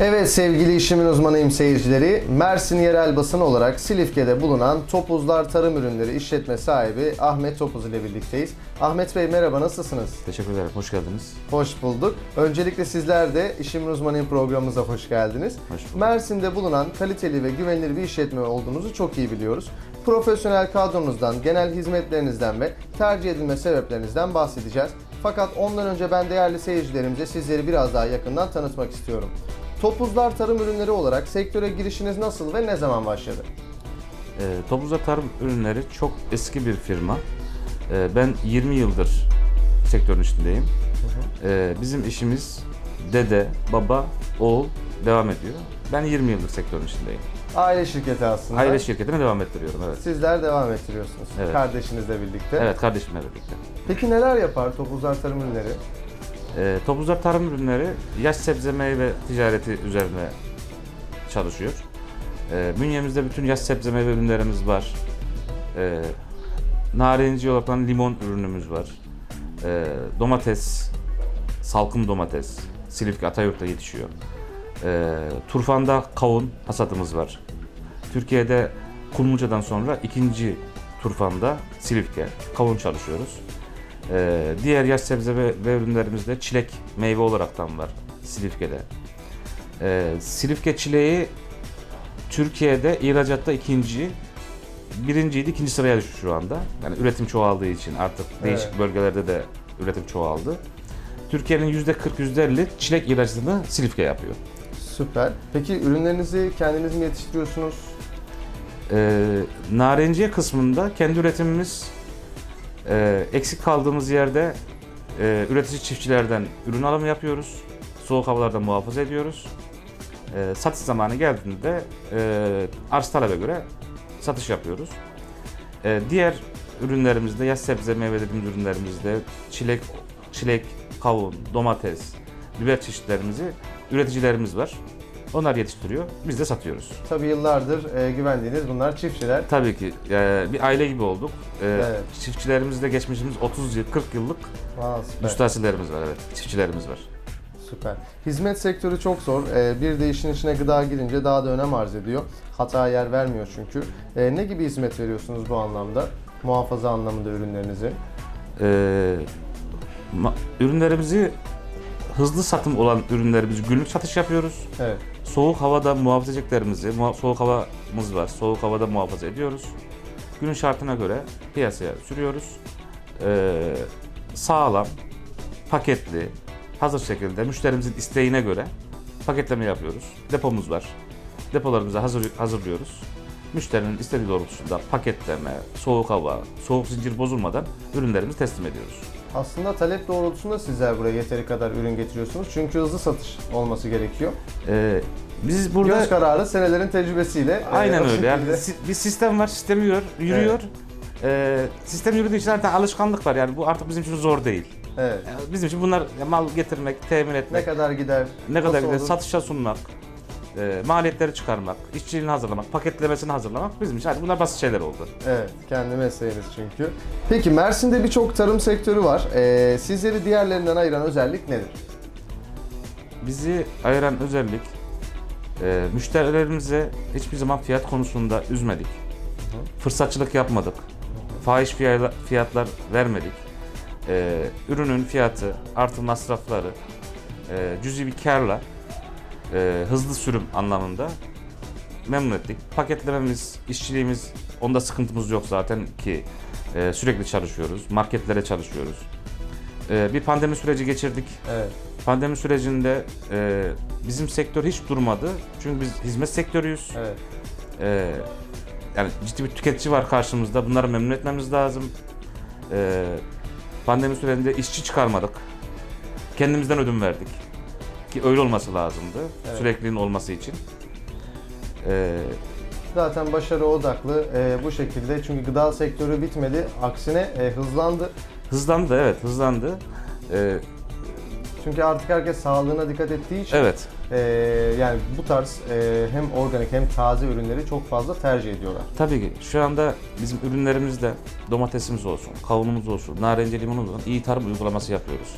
Evet sevgili işimin uzmanıyım seyircileri. Mersin yerel basın olarak Silifke'de bulunan Topuzlar Tarım Ürünleri işletme sahibi Ahmet Topuz ile birlikteyiz. Ahmet Bey merhaba nasılsınız? Teşekkür ederim. Hoş geldiniz. Hoş bulduk. Öncelikle sizler de işimin uzmanıyım programımıza hoş geldiniz. Hoş bulduk. Mersin'de bulunan kaliteli ve güvenilir bir işletme olduğunuzu çok iyi biliyoruz. Profesyonel kadronuzdan, genel hizmetlerinizden ve tercih edilme sebeplerinizden bahsedeceğiz. Fakat ondan önce ben değerli seyircilerimize sizleri biraz daha yakından tanıtmak istiyorum. Topuzlar Tarım Ürünleri olarak sektöre girişiniz nasıl ve ne zaman başladı? Ee, Topuzlar Tarım Ürünleri çok eski bir firma. Ee, ben 20 yıldır sektörün içindeyim. Ee, bizim işimiz dede, baba, oğul devam ediyor. Ben 20 yıldır sektörün içindeyim. Aile şirketi aslında. Aile şirketine devam ettiriyorum. Evet. Sizler devam ettiriyorsunuz Evet. kardeşinizle birlikte. Evet, kardeşimle birlikte. Peki neler yapar Topuzlar Tarım Ürünleri? Ee, Topuzlar Tarım Ürünleri yaş sebze meyve ticareti üzerine çalışıyor. Ee, bünyemizde bütün yaş sebze meyve ürünlerimiz var. Ee, narenciye olarak limon ürünümüz var. Ee, domates, salkım domates, Silifke Atayurt'ta yetişiyor. Ee, Turfan'da kavun hasadımız var. Türkiye'de Kulmuca'dan sonra ikinci Turfan'da Silifke kavun çalışıyoruz. Ee, diğer yaş sebze ve, ve ürünlerimizde çilek meyve olaraktan var Silifke'de. Ee, Silifke çileği Türkiye'de ihracatta ikinci, birinciydi ikinci sıraya düştü şu anda. Yani üretim çoğaldığı için artık değişik Evet. bölgelerde de üretim çoğaldı. Türkiye'nin yüzde 40 yüzde 50 çilek ihracatını Silifke yapıyor. Süper. Peki ürünlerinizi kendiniz mi yetiştiriyorsunuz? Ee, narenciye kısmında kendi üretimimiz e, eksik kaldığımız yerde e, üretici çiftçilerden ürün alımı yapıyoruz. Soğuk havalarda muhafaza ediyoruz. E, satış zamanı geldiğinde e, arz talebe göre satış yapıyoruz. E, diğer ürünlerimizde yaş sebze meyve dediğimiz ürünlerimizde çilek, çilek, kavun, domates, biber çeşitlerimizi üreticilerimiz var. Onlar yetiştiriyor. Biz de satıyoruz. Tabii yıllardır e, güvendiğiniz bunlar çiftçiler. Tabii ki e, bir aile gibi olduk. E, Evet. Çiftçilerimizde geçmişimiz 30 yıl, 40 yıllık Aa, süper. müstahsillerimiz var evet. Çiftçilerimiz var. Süper. Hizmet sektörü çok zor. E, bir de işin içine gıda girince daha da önem arz ediyor. Hata yer vermiyor çünkü. E, ne gibi hizmet veriyorsunuz bu anlamda? Muhafaza anlamında ürünlerinizi. E, ma- ürünlerimizi hızlı satım olan ürünlerimizi günlük satış yapıyoruz. Evet. Soğuk havada muhafaza edeceklerimizi, muha- soğuk havamız var. Soğuk havada muhafaza ediyoruz. Günün şartına göre piyasaya sürüyoruz. E, sağlam, paketli, hazır şekilde müşterimizin isteğine göre paketleme yapıyoruz. Depomuz var. Depolarımızı hazır, hazırlıyoruz. Müşterinin istediği doğrultusunda paketleme, soğuk hava, soğuk zincir bozulmadan ürünlerimizi teslim ediyoruz. Aslında talep doğrultusunda sizler buraya yeteri kadar ürün getiriyorsunuz. Çünkü hızlı satış olması gerekiyor. Ee, biz burada Göz kararı senelerin tecrübesiyle. e, aynen o öyle. Yani bir sistem var, sistem yürüyor. yürüyor. Ee, sistem yürüdüğü için zaten alışkanlık var. Yani bu artık bizim için zor değil. Evet. Yani bizim için bunlar mal getirmek, temin Ne etmek, kadar gider? ne kadar güzel olur? satışa sunmak, e, maliyetleri çıkarmak, işçiliğini hazırlamak, paketlemesini hazırlamak bizim için hadi bunlar basit şeyler oldu. Evet, kendi mesleğiniz çünkü. Peki Mersin'de birçok tarım sektörü var. Ee, sizleri diğerlerinden ayıran özellik nedir? Bizi ayıran özellik e, müşterilerimize hiçbir zaman fiyat konusunda üzmedik. Fırsatçılık yapmadık. Fahiş fiyatlar, fiyatlar vermedik. E, ürünün fiyatı artı masrafları e, cüzi bir karla e, hızlı sürüm anlamında memnun ettik. Paketlememiz, işçiliğimiz onda sıkıntımız yok zaten ki e, sürekli çalışıyoruz. Marketlere çalışıyoruz. E, bir pandemi süreci geçirdik. Evet. Pandemi sürecinde e, bizim sektör hiç durmadı. Çünkü biz hizmet sektörüyüz. Evet. E, yani ciddi bir tüketici var karşımızda. Bunları memnun etmemiz lazım. E, pandemi sürecinde işçi çıkarmadık. Kendimizden ödün verdik. Ki öyle olması lazımdı. Evet. Sürekliliğin olması için. E, Zaten başarı odaklı e, bu şekilde. Çünkü gıda sektörü bitmedi. Aksine e, hızlandı. hızlandı evet hızlandı. E, Çünkü artık herkes sağlığına dikkat ettiği için evet e, yani bu tarz e, hem organik hem taze ürünleri çok fazla tercih ediyorlar. Tabii ki şu anda bizim ürünlerimizde domatesimiz olsun, kavunumuz olsun, narenciye limonumuz olsun iyi tarım uygulaması yapıyoruz.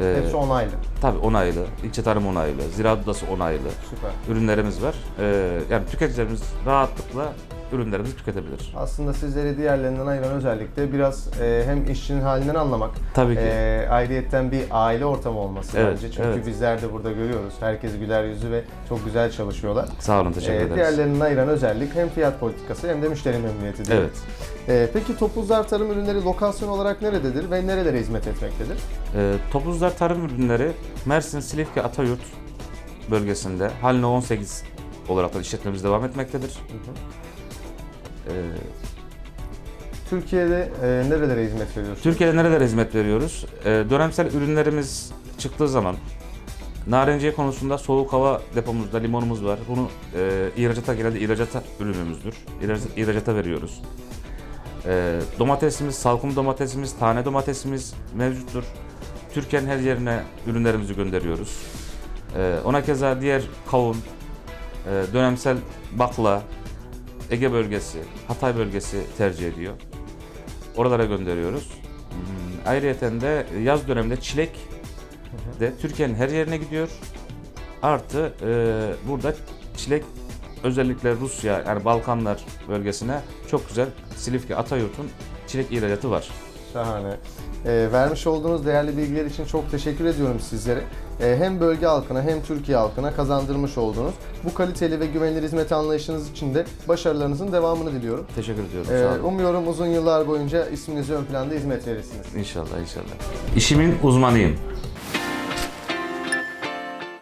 Ee, Hepsi onaylı. Tabii onaylı, ilçe tarım onaylı, ziraat odası onaylı Süper. ürünlerimiz var. Ee, yani tüketicilerimiz rahatlıkla ürünlerimizi tüketebilir. Aslında sizleri diğerlerinden ayıran özellik de biraz e, hem işçinin halinden anlamak, Tabii ki. e, ayrıyetten bir aile ortamı olması Evet, bence. Çünkü evet. bizler de burada görüyoruz. Herkes güler yüzü ve çok güzel çalışıyorlar. Sağ olun, teşekkür E, ederiz. diğerlerinden ayıran özellik hem fiyat politikası hem de müşteri memnuniyeti. diyelim. Evet. E, peki Topuzlar Tarım Ürünleri lokasyon olarak nerededir ve nerelere hizmet etmektedir? Ee, Topuzlar Tarım Ürünleri Mersin Silifke Atayurt bölgesinde Halne 18 olarak da işletmemiz devam etmektedir. Ee, Türkiye'de e, nerelere hizmet veriyorsunuz? Türkiye'de nerelere hizmet veriyoruz? Ee, dönemsel ürünlerimiz çıktığı zaman narenciye konusunda soğuk hava depomuzda limonumuz var. Bunu e, ihracata genelde ihracata ürünümüzdür. İhrac- İhracata veriyoruz. Ee, domatesimiz, salkım domatesimiz, tane domatesimiz mevcuttur. Türkiye'nin her yerine ürünlerimizi gönderiyoruz. Ee, ona keza diğer kavun, e, dönemsel bakla, Ege bölgesi, Hatay bölgesi tercih ediyor. Oralara gönderiyoruz. Hmm, Ayrıyeten de yaz döneminde çilek de Türkiye'nin her yerine gidiyor. Artı e, burada çilek özellikle Rusya yani Balkanlar bölgesine çok güzel Silifke Atayurt'un çilek ihracatı var. Şahane. Ee, vermiş olduğunuz değerli bilgiler için çok teşekkür ediyorum sizlere. Ee, hem bölge halkına hem Türkiye halkına kazandırmış olduğunuz bu kaliteli ve güvenilir hizmet anlayışınız için de başarılarınızın devamını diliyorum. Teşekkür ediyorum. Ee, sağ olun. umuyorum uzun yıllar boyunca isminizi ön planda hizmet verirsiniz. İnşallah inşallah. İşimin uzmanıyım.